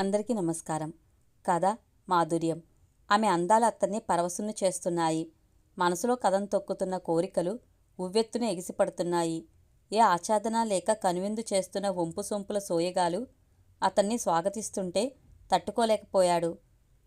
అందరికీ నమస్కారం. కథ మాధుర్యం. ఆమె అందాల అతన్ని పరవశుని చేస్తున్నాయి. మనసులో కథం తొక్కుతున్న కోరికలు ఉవ్వెత్తున ఎగిసిపడుతున్నాయి. ఏ ఆచ్ఛాదన లేక కనువిందు చేస్తున్న వంపు సొంపుల సోయగాలు అతన్ని స్వాగతిస్తుంటే తట్టుకోలేకపోయాడు.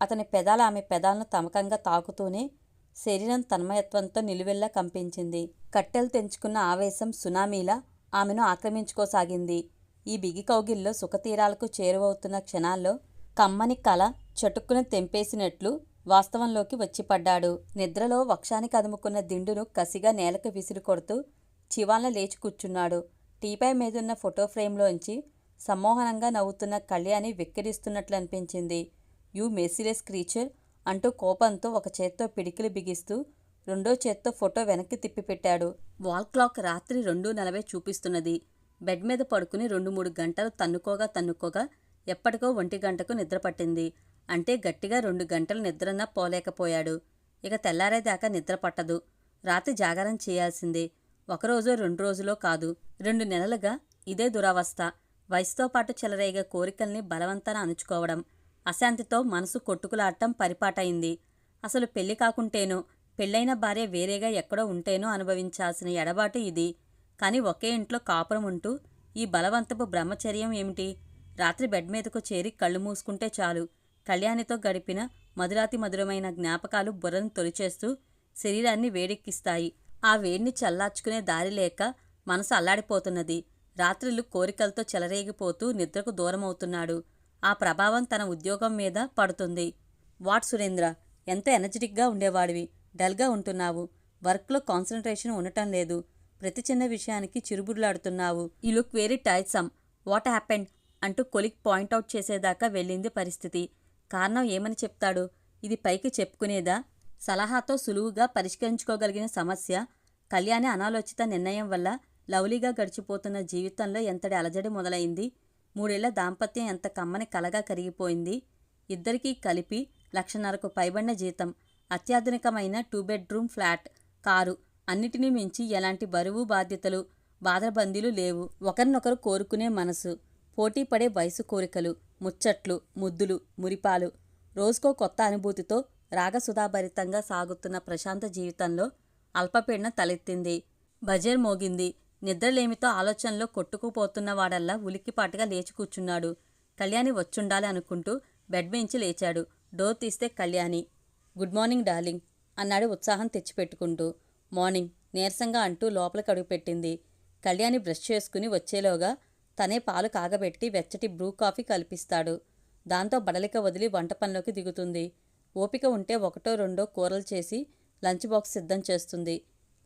అతని పెదాల ఆమె పెదాలను తమకంగా తాకుతూనే శరీరం తన్మయత్వంతో నిలువెల్లా కంపించింది. కట్టెలు తెంచుకున్న ఆవేశం సునామీలా ఆమెను ఆక్రమించుకోసాగింది. ఈ బిగి కౌగిల్లో సుఖతీరాలకు చేరువవుతున్న క్షణాల్లో కమ్మని కల చటుక్కున తెంపేసినట్లు వాస్తవంలోకి వచ్చిపడ్డాడు నిద్రలో వక్షానికి అదుముకున్న దిండును కసిగా నేలకు విసిరి కొడుతూ చివాన్ల లేచి కూర్చున్నాడు. టీపై మీదున్న ఫోటో ఫ్రేమ్లోంచి సమ్మోహనంగా నవ్వుతున్న కళ్యాణి వెక్కిరిస్తున్నట్లు అనిపించింది. యూ మెసిలెస్ క్రీచర్ అంటూ కోపంతో ఒక చేత్తో పిడికిలు బిగిస్తూ రెండో చేత్తో ఫోటో వెనక్కి తిప్పిపెట్టాడు. వాల్ క్లాక్ రాత్రి రెండు నలభై చూపిస్తున్నది. బెడ్ మీద పడుకుని రెండు మూడు గంటలు తన్నుకోగా తన్నుకోగా ఎప్పటికో ఒంటి గంటకు నిద్ర పట్టింది. అంటే గట్టిగా రెండు గంటలు నిద్రన్నా పోలేకపోయాడు. ఇక తెల్లారేదాకా నిద్ర పట్టదు. రాత్రి జాగారం చేయాల్సిందే. ఒకరోజు రెండు రోజులో కాదు. రెండు నెలలుగా ఇదే దురవస్థ. వయసుతో పాటు చెలరేగే కోరికల్ని బలవంతాన అణుచుకోవడం అశాంతితో మనసు కొట్టుకులాడటం పరిపాటైంది. అసలు పెళ్ళి కాకుంటేనో పెళ్ళైన భార్య వేరేగా ఎక్కడో ఉంటేనో అనుభవించాల్సిన ఎడబాటు ఇది. కానీ ఒకే ఇంట్లో కాపురం ఉంటూ ఈ బలవంతపు బ్రహ్మచర్యం ఏమిటి? రాత్రి బెడ్ మీదకు చేరి కళ్ళు మూసుకుంటే చాలు. కళ్యాణితో గడిపిన మధురాతి మధురమైన జ్ఞాపకాలు బుర్రను తొలిచేస్తూ శరీరాన్ని వేడెక్కిస్తాయి. ఆ వేడిని చల్లార్చుకునే దారి లేక మనసు అల్లాడిపోతున్నది. రాత్రులు కోరికలతో చెలరేగిపోతూ నిద్రకు దూరమవుతున్నాడు. ఆ ప్రభావం తన ఉద్యోగం మీద పడుతుంది. వాట్ సురేంద్ర ఎంత ఎనర్జెటిక్గా ఉండేవాడివి? డల్గా ఉంటున్నావు. వర్క్లో కాన్సన్ట్రేషన్ ఉండటం లేదు. ప్రతి చిన్న విషయానికి చిరుబుర్లాడుతున్నావు. ఈ look very tiresome what happened? అంటూ కొలిక్ పాయింట్అవుట్ చేసేదాకా వెళ్ళింది పరిస్థితి. కారణం ఏమని చెప్తాడు? ఇది పైకి చెప్పుకునేదా? సలహాతో సులువుగా పరిష్కరించుకోగలిగిన సమస్య కళ్యాణి అనాలోచిత నిర్ణయం వల్ల లవ్లీగా గడిచిపోతున్న జీవితంలో ఎంతటి అలజడి మొదలైంది? మూడేళ్ళ దాంపత్యం ఎంత కమ్మని కలగా కరిగిపోయింది? ఇద్దరికీ కలిపి లక్షన్నరకు పైబడిన జీతం అత్యాధునికమైన టూ బెడ్రూమ్ ఫ్లాట్ కారు అన్నిటినీ మించి ఎలాంటి బరువు బాధ్యతలు బాధబందీలు లేవు. ఒకరినొకరు కోరుకునే మనసు పోటీపడే వయసు కోరికలు ముచ్చట్లు ముద్దులు మురిపాలు. రోజుకో కొత్త అనుభూతితో రాగసుధాభరితంగా సాగుతున్న ప్రశాంత జీవితంలో అల్పపీడన తలెత్తింది. బజర్ మోగింది. నిద్రలేమితో ఆలోచనలో కొట్టుకుపోతున్న వాడల్లా ఉలిక్కిపాటుగా లేచి కూర్చున్నాడు. కళ్యాణి వచ్చుండాలి అనుకుంటూ బెడ్ మించి లేచాడు. డోర్ తీస్తే కళ్యాణి గుడ్ మార్నింగ్ డార్లింగ్ అన్నాడు ఉత్సాహం తెచ్చిపెట్టుకుంటూ. మార్నింగ్ నీరసంగా అంటూ లోపలికి అడుగుపెట్టింది కళ్యాణి బ్రష్ చేసుకుని వచ్చేలోగా తనే పాలు కాగబెట్టి వెచ్చటి బ్రూ కాఫీ కల్పిస్తాడు. దాంతో బడలిక వదిలి వంట పనిలోకి దిగుతుంది. ఓపిక ఉంటే ఒకటో రెండో కూరలు చేసి లంచ్ బాక్స్ సిద్ధం చేస్తుంది.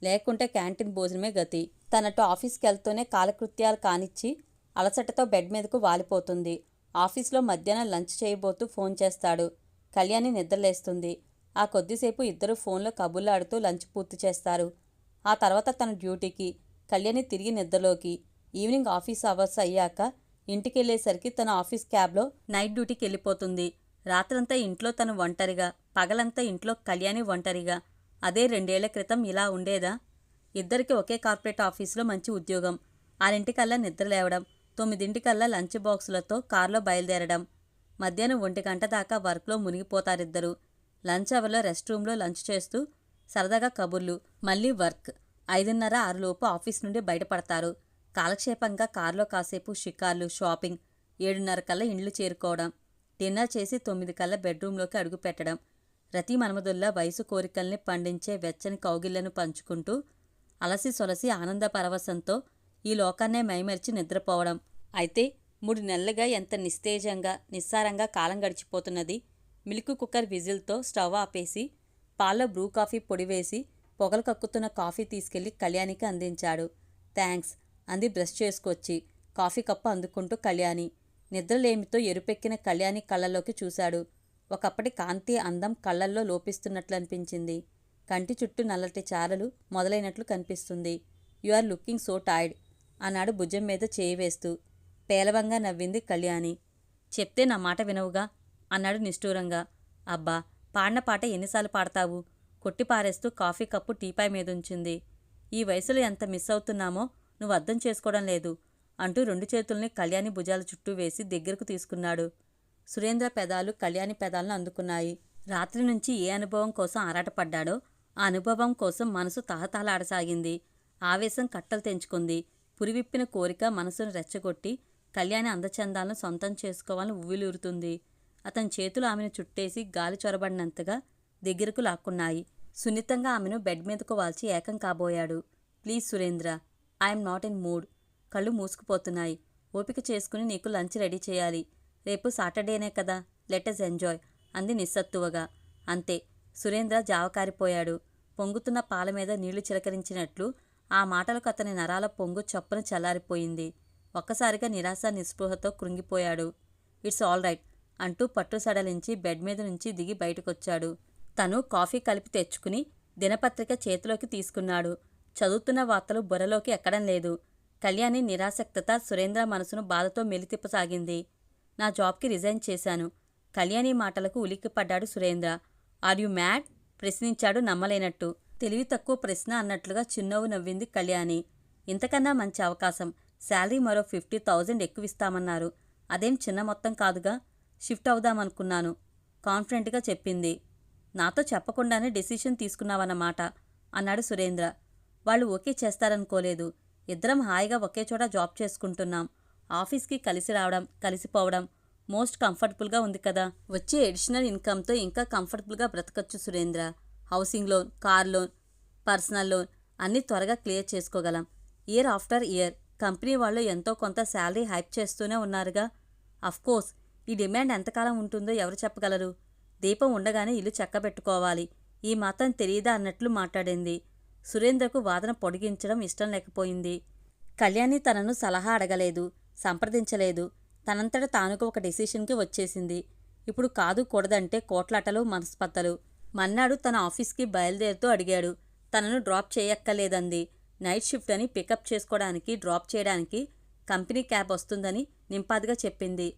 లేకుంటే క్యాంటీన్ భోజనమే గతి. తనటు ఆఫీస్కి వెళ్తూనే కాలకృత్యాలు కానిచ్చి అలసటతో బెడ్ మీదకు వాలిపోతుంది. ఆఫీస్లో మధ్యాహ్నం లంచ్ చేయబోతూ ఫోన్ చేస్తాడు. కళ్యాణి నిద్రలేస్తుంది. ఆ కొద్దిసేపు ఇద్దరు ఫోన్లో కబుర్లాడుతూ లంచ్ పూర్తి చేస్తారు. ఆ తర్వాత తన డ్యూటీకి కళ్యాణి తిరిగి నిద్రలోకి ఈవినింగ్ ఆఫీస్ అవర్స్ అయ్యాక ఇంటికి వెళ్ళేసరికి తన ఆఫీస్ క్యాబ్లో నైట్ డ్యూటీకి వెళ్ళిపోతుంది రాత్రంతా ఇంట్లో తను ఒంటరిగా పగలంతా ఇంట్లో కళ్యాణి ఒంటరిగా. అదే రెండేళ్ళ క్రితం ఇలా ఉండేదా? ఇద్దరికి ఒకే కార్పొరేట్ ఆఫీసులో మంచి ఉద్యోగం. ఆరింటికల్లా నిద్ర లేవడం తొమ్మిదింటికల్లా లంచ్ బాక్సులతో కారులో బయలుదేరడం. మధ్యాహ్నం ఒంటి గంట దాకా వర్క్లో మునిగిపోతారిద్దరు. లంచ్ అవర్లో రెస్ట్ రూమ్లో లంచ్ చేస్తూ సరదాగా కబుర్లు మళ్ళీ వర్క్. ఐదున్నర ఆరులోపు ఆఫీస్ నుండి బయటపడతారు. కాలక్షేపంగా కారులో కాసేపు షికార్లు షాపింగ్ ఏడున్నర కల్లా ఇండ్లు చేరుకోవడం డిన్నర్ చేసి తొమ్మిది కల్లా బెడ్రూమ్లోకి అడుగు పెట్టడం రతి మన్మధుల్లా వయసు కోరికల్ని పండించే వెచ్చని కౌగిళ్ళను పంచుకుంటూ అలసి సొలసి ఆనంద పరవశంతో ఈ లోకాన్నే మైమరిచి నిద్రపోవడం. అయితే మూడు నెలలుగా ఎంత నిస్తేజంగా నిస్సారంగా కాలం గడిచిపోతున్నది మిల్క్ కుక్కర్ విజిల్తో స్టవ్ ఆపేసి పాల బ్రూ కాఫీ పొడి వేసి పొగలు కక్కుతున్న కాఫీ తీసుకెళ్ళి కళ్యాణికి అందించాడు. థ్యాంక్స్ అంది బ్రష్ చేసుకొచ్చి కాఫీ కప్పు అందుకుంటూ కళ్యాణి. నిద్రలేమితో ఎరుపెక్కిన కళ్యాణి కళ్ళల్లోకి చూశాడు. ఒకప్పటి కాంతి అందం కళ్ళల్లో లోపిస్తున్నట్లు అనిపించింది కంటి చుట్టూ నల్లటి చారలు మొదలైనట్లు కనిపిస్తుంది. You are looking so tired అన్నాడు భుజం మీద చేయి వేస్తూ. పేలవంగా నవ్వింది కళ్యాణి. చెప్తే నా మాట వినవుగా? అన్నాడు నిష్ఠూరంగా. అబ్బా పాడిన పాట ఎన్నిసార్లు పాడతావు? కొట్టి పారేస్తూ కాఫీ కప్పు టీపాయ్ మీదుంచింది. ఈ వయసులో ఎంత మిస్ అవుతున్నామో నువ్వు అర్థం చేసుకోవడం లేదు అంటూ రెండు చేతుల్ని కళ్యాణి భుజాల చుట్టూ వేసి దగ్గరకు తీసుకున్నాడు. సురేంద్ర పెదాలు కళ్యాణి పెదాలను అందుకున్నాయి. రాత్రి నుంచి ఏ అనుభవం కోసం ఆరాటపడ్డాడో ఆ అనుభవం కోసం మనసు తహతహలాడసాగింది. ఆవేశం కట్టలు తెంచుకుంది. పురివిప్పిన కోరిక మనసును రెచ్చగొట్టి కళ్యాణి అందచందాలను సొంతం చేసుకోవాలని ఉవ్విలూరుతుంది. అతని చేతులు ఆమెను చుట్టేసి గాలి చొరబడినంతగా దగ్గరకు లాక్కున్నాయి. సున్నితంగా ఆమెను బెడ్ మీదకు వాల్చి ఏకం కాబోయాడు. Please Surendra I'm not in mood. కళ్ళు మూసుకుపోతున్నాయి. ఓపిక చేసుకుని నీకు లంచ్ రెడీ చేయాలి. రేపు సాటర్డేనే కదా. లెటస్ ఎంజాయ్ అంది నిస్సత్తువగా. అంతే. సురేంద్ర జావకారిపోయాడు. పొంగుతున్న పాల మీద నీళ్ళు చిలకరించినట్లు ఆ మాటలకు అతని నరాల పొంగు చప్పున చల్లారిపోయింది. ఒక్కసారిగా నిరాశ నిస్పృహతో కృంగిపోయాడు. It's all right. అంటూ పట్టు సడలించి బెడ్ మీద నుంచి దిగి బయటకొచ్చాడు. తను కాఫీ కలిపి తెచ్చుకుని దినపత్రిక చేతిలోకి తీసుకున్నాడు. చదువుతున్న వార్తలు బుర్రలోకి ఎక్కడం లేదు. కళ్యాణి నిరాసక్తత సురేంద్ర మనసును బాధతో మెలితిప్పసాగింది. నా జాబ్కి రిజైన్ చేశాను. కళ్యాణి మాటలకు ఉలిక్కిపడ్డాడు సురేంద్ర. Are you mad? ప్రశ్నించాడు నమ్మలేనట్టు. తెలివి తక్కువ ప్రశ్న అన్నట్లుగా చిన్నవ్వు నవ్వింది కళ్యాణి. ఇంతకన్నా మంచి అవకాశం. శాలరీ మరో ఫిఫ్టీ థౌజండ్ ఎక్కువ ఇస్తామన్నారు అదేం చిన్న మొత్తం కాదుగా? షిఫ్ట్ అవుదామనుకున్నాను. కాన్ఫిడెంట్గా చెప్పింది. నాతో చెప్పకుండానే డెసిషన్ తీసుకున్నావన్నమాట అన్నాడు సురేంద్ర. వాళ్ళు ఓకే చేస్తారనుకోలేదు. ఇద్దరం హాయిగా ఒకే చోట జాబ్ చేసుకుంటున్నాం. ఆఫీస్కి కలిసి రావడం కలిసిపోవడం మోస్ట్ కంఫర్టబుల్గా ఉంది కదా. వచ్చే ఎడిషనల్ ఇన్కమ్తో ఇంకా కంఫర్టబుల్గా బ్రతకచ్చు Surendra. Housing loan car loan personal loan అన్నీ త్వరగా క్లియర్ చేసుకోగలం. ఇయర్ ఆఫ్టర్ ఇయర్ కంపెనీ వాళ్ళు ఎంతో కొంత శాలరీ హైప్ చేస్తూనే ఉన్నారుగా. అఫ్కోర్స్ ఈ డిమాండ్ ఎంతకాలం ఉంటుందో ఎవరు చెప్పగలరు? దీపం ఉండగానే ఇల్లు చక్కబెట్టుకోవాలి. ఈ మాత్రం తెలియదా అన్నట్లు మాట్లాడింది. సురేంద్రకు వాదన పొడిగించడం ఇష్టం లేకపోయింది. కళ్యాణి తనను సలహా అడగలేదు సంప్రదించలేదు. తనంతట తానుకు ఒక డెసిషన్కి వచ్చేసింది. ఇప్పుడు కాదు కూడదంటే కోట్లాటలు మనస్పత్తలు మన్నాడు తన ఆఫీస్కి బయలుదేరుతూ అడిగాడు. తనను డ్రాప్ చేయక్కర్లేదంది. నైట్ షిఫ్ట్ అని పికప్ చేసుకోవడానికి డ్రాప్ చేయడానికి కంపెనీ క్యాబ్ వస్తుందని నింపాదిగా చెప్పింది.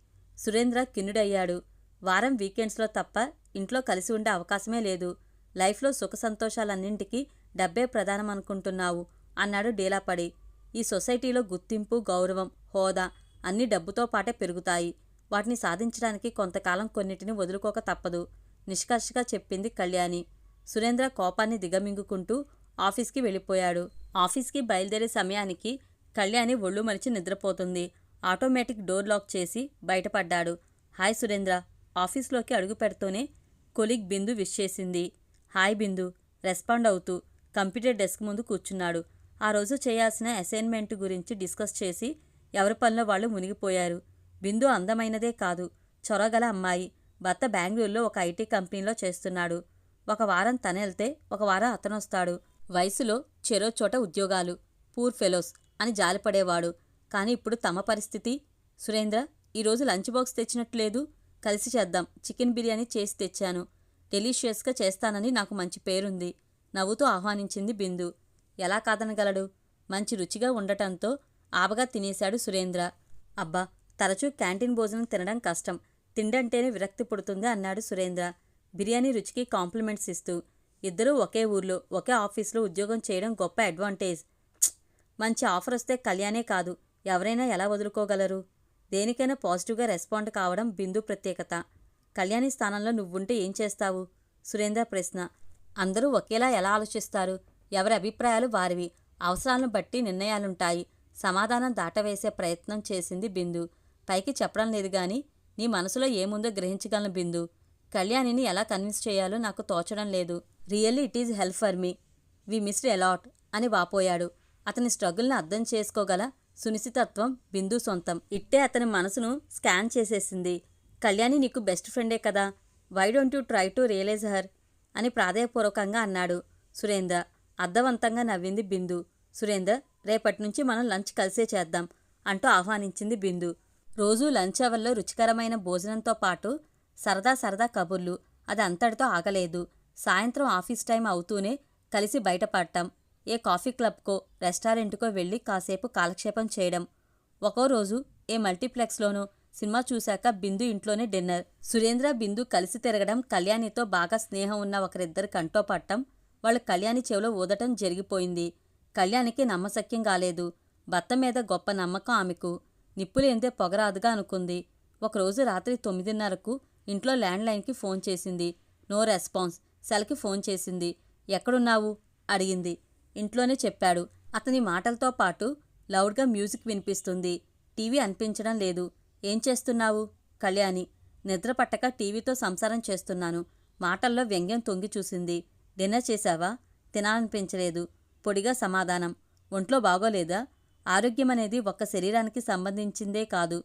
సురేంద్ర కిన్నుడయ్యాడు. వారం వీకెండ్స్లో తప్ప ఇంట్లో కలిసి ఉండే అవకాశమే లేదు. లైఫ్లో సుఖ సంతోషాలన్నింటికీ డబ్బే ప్రధానమనుకుంటున్నావు అన్నాడు డీలాపడి. ఈ సొసైటీలో గుర్తింపు గౌరవం హోదా అన్ని డబ్బుతో పాటే పెరుగుతాయి. వాటిని సాధించడానికి కొంతకాలం కొన్నిటిని వదులుకోక తప్పదు. నిష్కర్షగా చెప్పింది కళ్యాణి. సురేంద్ర కోపాన్ని దిగమింగుకుంటూ ఆఫీస్కి వెళ్ళిపోయాడు. ఆఫీస్కి బయలుదేరే సమయానికి కళ్యాణి ఒళ్ళు మరిచి నిద్రపోతుంది. ఆటోమేటిక్ డోర్ లాక్ చేసి బయటపడ్డాడు. హాయ్ సురేంద్ర ఆఫీస్లోకి అడుగు పెడుతూనే కొలిగ్ బిందు విష్ చేసింది. హాయ్ బిందు రెస్పాండ్ అవుతూ కంప్యూటర్ డెస్క్ ముందు కూర్చున్నాడు. ఆ రోజు చేయాల్సిన అసైన్మెంట్ గురించి డిస్కస్ చేసి ఎవరి పనిలో వాళ్ళు మునిగిపోయారు. బిందు అందమైనదే కాదు చొరగల అమ్మాయి. భర్త బెంగళూరులో ఒక ఐటీ కంపెనీలో చేస్తున్నాడు. ఒక వారం తనెళ్తే ఒక వారం అతనొస్తాడు. వయసులో చెరో చోట ఉద్యోగాలు. పూర్ ఫెలోస్ అని జాలిపడేవాడు. కానీ ఇప్పుడు తమ పరిస్థితి. సురేంద్ర ఈరోజు లంచ్ బాక్స్ తెచ్చినట్లేదు కలిసి చేద్దాం. చికెన్ బిర్యానీ చేసి తెచ్చాను. డెలీషియస్గా చేస్తానని నాకు మంచి పేరుంది. నవ్వుతూ ఆహ్వానించింది బిందు. ఎలా కాదనగలడు? మంచి రుచిగా ఉండటంతో ఆబగా తినేశాడు సురేంద్ర. అబ్బా తరచూ క్యాంటీన్ భోజనం తినడం కష్టం. తిండంటేనే విరక్తి పుడుతుంది అన్నాడు సురేంద్ర. బిర్యానీ రుచికి కాంప్లిమెంట్స్ ఇస్తూ. ఇద్దరూ ఒకే ఊర్లో ఒకే ఆఫీస్లో ఉద్యోగం చేయడం గొప్ప అడ్వాంటేజ్. మంచి ఆఫర్ వస్తే కళ్యాణే కాదు. ఎవరైనా ఎలా వదులుకోగలరు? దేనికైనా పాజిటివ్గా రెస్పాండ్ కావడం బిందు ప్రత్యేకత. కళ్యాణి స్థానంలో నువ్వుంటే ఏం చేస్తావు? సురేంద్ర ప్రశ్న. అందరూ ఒకేలా ఎలా ఆలోచిస్తారు? ఎవరి అభిప్రాయాలు వారివి? అవసరాలను బట్టి నిర్ణయాలుంటాయి. సమాధానం దాటవేసే ప్రయత్నం చేసింది బిందు. పైకి చెప్పడం లేదు గాని నీ మనసులో ఏముందో గ్రహించగలను బిందు. కళ్యాణిని ఎలా కన్విన్స్ చేయాలో నాకు తోచడం లేదు. Really it is help for me. We missed a lot అని వాపోయాడు. అతని స్ట్రగుల్ని అర్థం చేసుకోగల సునిశితత్వం బిందు సొంతం. ఇట్టే అతని మనసును స్కాన్ చేసేసింది. కళ్యాణి నీకు బెస్ట్ ఫ్రెండే కదా. Why don't you try to realise her? అని ప్రాధేయపూర్వకంగా అన్నాడు సురేంద్ర. అర్థవంతంగా నవ్వింది బిందు. సురేంద్ర రేపటి నుంచి మనం లంచ్ కలిసే చేద్దాం అంటూ ఆహ్వానించింది బిందు. రోజూ లంచ్ అవర్లో రుచికరమైన భోజనంతో పాటు సరదా సరదా కబుర్లు. అది అంతటితో ఆగలేదు. సాయంత్రం ఆఫీస్ టైం అవుతూనే కలిసి బయటపడటం. ఏ కాఫీ క్లబ్కో రెస్టారెంట్కో వెళ్ళి కాసేపు కాలక్షేపం చేయడం. ఒక్కో రోజు ఏ మల్టీప్లెక్స్లోనూ సినిమా చూశాక బిందు ఇంట్లోనే డిన్నర్. సురేంద్ర బిందు కలిసి తిరగడం కళ్యాణితో బాగా స్నేహం ఉన్న ఒకరిద్దరు కంటో పట్టం వాళ్ళు కళ్యాణి చెవిలో ఊదటం జరిగిపోయింది. కళ్యాణికి నమ్మశక్యం కాలేదు. భర్త మీద గొప్ప నమ్మకం ఆమెకు. నిప్పులేందే పొగరాదుగా అనుకుంది. ఒకరోజు రాత్రి తొమ్మిదిన్నరకు ఇంట్లో ల్యాండ్లైన్కి ఫోన్ చేసింది. No response. సెల్కి ఫోన్ చేసింది. ఎక్కడున్నావు? అడిగింది. ఇంట్లోనే చెప్పాడు. అతని మాటలతో పాటు లౌడ్గా మ్యూజిక్ వినిపిస్తుంది. టీవీ అనిపించడం లేదు. ఏం చేస్తున్నావు? కళ్యాణి నిద్ర పట్టక టీవీతో సంసారం చేస్తున్నాను. మాటల్లో వ్యంగ్యం తొంగి చూసింది. డిన్నర్ చేశావా? తినాలనిపించలేదు. పొడిగా సమాధానం. ఒంట్లో బాగోలేదా? ఆరోగ్యం అనేది ఒక్క శరీరానికి సంబంధించిందే కాదు.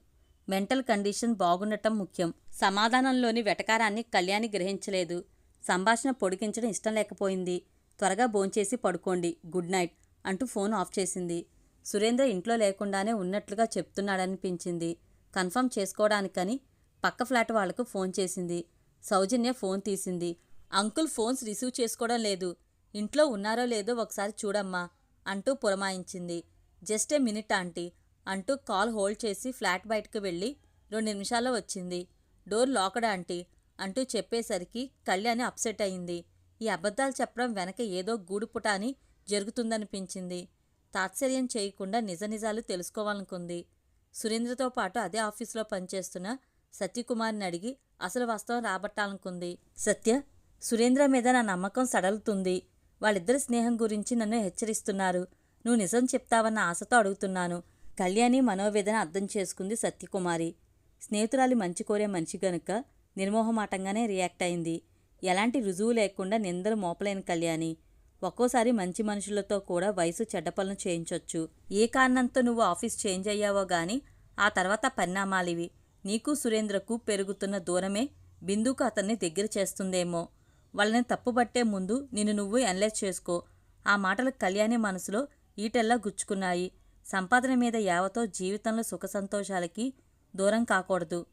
మెంటల్ కండిషన్ బాగుండటం ముఖ్యం. సమాధానంలోని వెటకారాన్ని కళ్యాణి గ్రహించలేదు. సంభాషణ పొడిగించడం ఇష్టం లేకపోయింది. త్వరగా భోంచేసి పడుకోండి. గుడ్ నైట్ అంటూ ఫోన్ ఆఫ్ చేసింది. సురేంద్ర ఇంట్లో లేకుండానే ఉన్నట్లుగా చెప్తున్నాడనిపించింది. కన్ఫర్మ్ చేసుకోవడానికని పక్క ఫ్లాట్ వాళ్ళకు ఫోన్ చేసింది. సౌజన్య ఫోన్ తీసింది. అంకుల్ ఫోన్స్ రిసీవ్ చేసుకోవడం లేదు. ఇంట్లో ఉన్నారో లేదో ఒకసారి చూడమ్మా అంటూ పురమాయించింది. జస్ట్ ఏ మినిట్ ఆంటీ అంటూ కాల్ హోల్డ్ చేసి ఫ్లాట్ బయటకు వెళ్ళి రెండు నిమిషాల్లో వచ్చింది. డోర్ లాకడ్ ఆంటీ అంటూ చెప్పేసరికి కళ్యాణి అప్సెట్ అయింది. ఈ అబద్ధాలు చెప్పడం వెనక ఏదో గూడుపుట అని జరుగుతుందనిపించింది. తాత్సర్యం చేయకుండా నిజ నిజాలు తెలుసుకోవాలనుకుంది. సురేంద్రతో పాటు అదే ఆఫీసులో పనిచేస్తున్న సత్యకుమార్ని అడిగి అసలు వాస్తవం రాబట్టాలనుకుంది. సత్య సురేంద్ర మీద నా నమ్మకం సడలుతుంది. వాళ్ళిద్దరి స్నేహం గురించి నన్ను హెచ్చరిస్తున్నారు. నువ్వు నిజం చెప్తావన్న ఆశతో అడుగుతున్నాను. కళ్యాణి మనోవేదన అర్థం చేసుకుంది సత్యకుమారి. స్నేహితురాలి మంచి కోరే మనిషి గనుక నిర్మోహమాటంగానే రియాక్ట్ అయింది. ఎలాంటి రుజువు లేకుండా నిందలు మోపలేని కళ్యాణి. ఒక్కోసారి మంచి మనుషులతో కూడా వయసు చెడ్డ పనులు చేయించొచ్చు. ఏ కారణంతో నువ్వు ఆఫీస్ చేంజ్ అయ్యావో గాని ఆ తర్వాత పరిణామాలివి. నీకు సురేంద్రకు పెరుగుతున్న దూరమే బిందుకు అతన్ని దగ్గర చేస్తుందేమో. వాళ్ళని తప్పుబట్టే ముందు నిన్ను నువ్వు ఎనలైజ్ చేసుకో. ఆ మాటలు కళ్యాణి మనసులో ఈటెల్లా గుచ్చుకున్నాయి. సంపాదన మీద యావతో జీవితంలో సుఖ సంతోషాలకి దూరం కాకూడదు.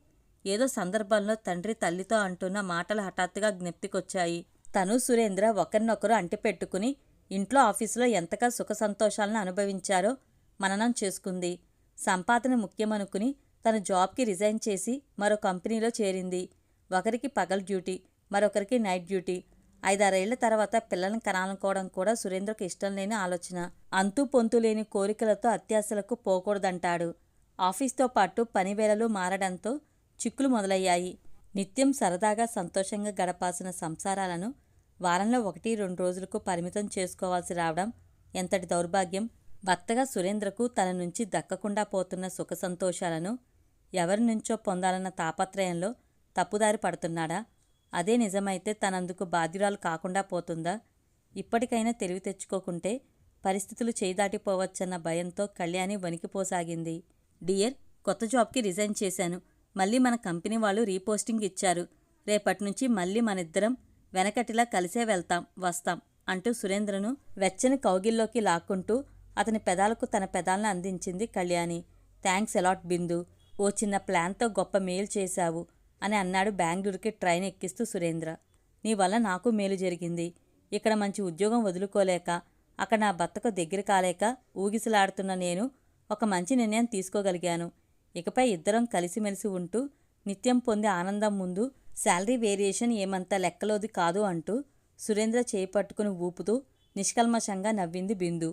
ఏదో సందర్భంలో తండ్రి తల్లితో అంటున్న మాటలు హఠాత్తుగా జ్ఞప్తికొచ్చాయి. తను సురేంద్ర ఒకరినొకరు అంటిపెట్టుకుని ఇంట్లో ఆఫీసులో ఎంతగా సుఖ సంతోషాలను అనుభవించారో మననం చేసుకుంది. సంపాదన ముఖ్యమనుకుని తన జాబ్కి రిజైన్ చేసి మరో కంపెనీలో చేరింది. ఒకరికి పగల్ డ్యూటీ మరొకరికి నైట్ డ్యూటీ. ఐదారేళ్ళ తర్వాత పిల్లలను కనాలనుకోవడం కూడా సురేంద్రకు ఇష్టం లేని ఆలోచన. అంతూ పొంతు లేని కోరికలతో అత్యాశలకు పోకూడదంటాడు. ఆఫీస్తో పాటు పనివేళలు మారడంతో చిక్కులు మొదలయ్యాయి. నిత్యం సరదాగా సంతోషంగా గడపాల్సిన సంసారాలను వారంలో ఒకటి రెండు రోజులకు పరిమితం చేసుకోవాల్సి రావడం ఎంతటి దౌర్భాగ్యం! భర్తగా సురేంద్రకు తన నుంచి దక్కకుండా పోతున్న సుఖ సంతోషాలను ఎవరి నుంచో పొందాలన్న తాపత్రయంలో తప్పుదారి పడుతున్నాడా? అదే నిజమైతే తనందుకు బాధ్యురాలు కాకుండా పోతుందా? ఇప్పటికైనా తెలివి తెచ్చుకోకుంటే పరిస్థితులు చేదాటిపోవచ్చన్న భయంతో కళ్యాణి వణికిపోసాగింది. డియర్ కొత్త జాబ్కి రిజైన్ చేశాను. మళ్ళీ మన కంపెనీ వాళ్ళు రీపోస్టింగ్ ఇచ్చారు. రేపటి నుంచి మళ్ళీ మనిద్దరం వెనకటిలా కలిసే వెళ్తాం వస్తాం అంటూ సురేంద్రను వెచ్చని కౌగిల్లోకి లాక్కుంటూ అతని పెదాలకు తన పెదాలను అందించింది Kalyani. Thanks a lot Bindu ఓ చిన్న ప్లాన్తో గొప్ప మేలు చేశావు అని అన్నాడు బెంగళూరుకి ట్రైన్ ఎక్కిస్తూ సురేంద్ర. నీ వల్ల నాకు మేలు జరిగింది. ఇక్కడ మంచి ఉద్యోగం వదులుకోలేక అక్కడ నా భర్తకు దగ్గర కాలేక ఊగిసలాడుతున్న నేను ఒక మంచి నిర్ణయం తీసుకోగలిగాను. ఇకపై ఇద్దరం కలిసిమెలిసి ఉంటూ నిత్యం పొందే ఆనందం ముందు శాలరీ వేరియేషన్ ఏమంత లెక్కలోది కాదు అంటూ సురేంద్ర చేపట్టుకుని ఊపుతూ నిష్కల్మషంగా నవ్వింది బిందు.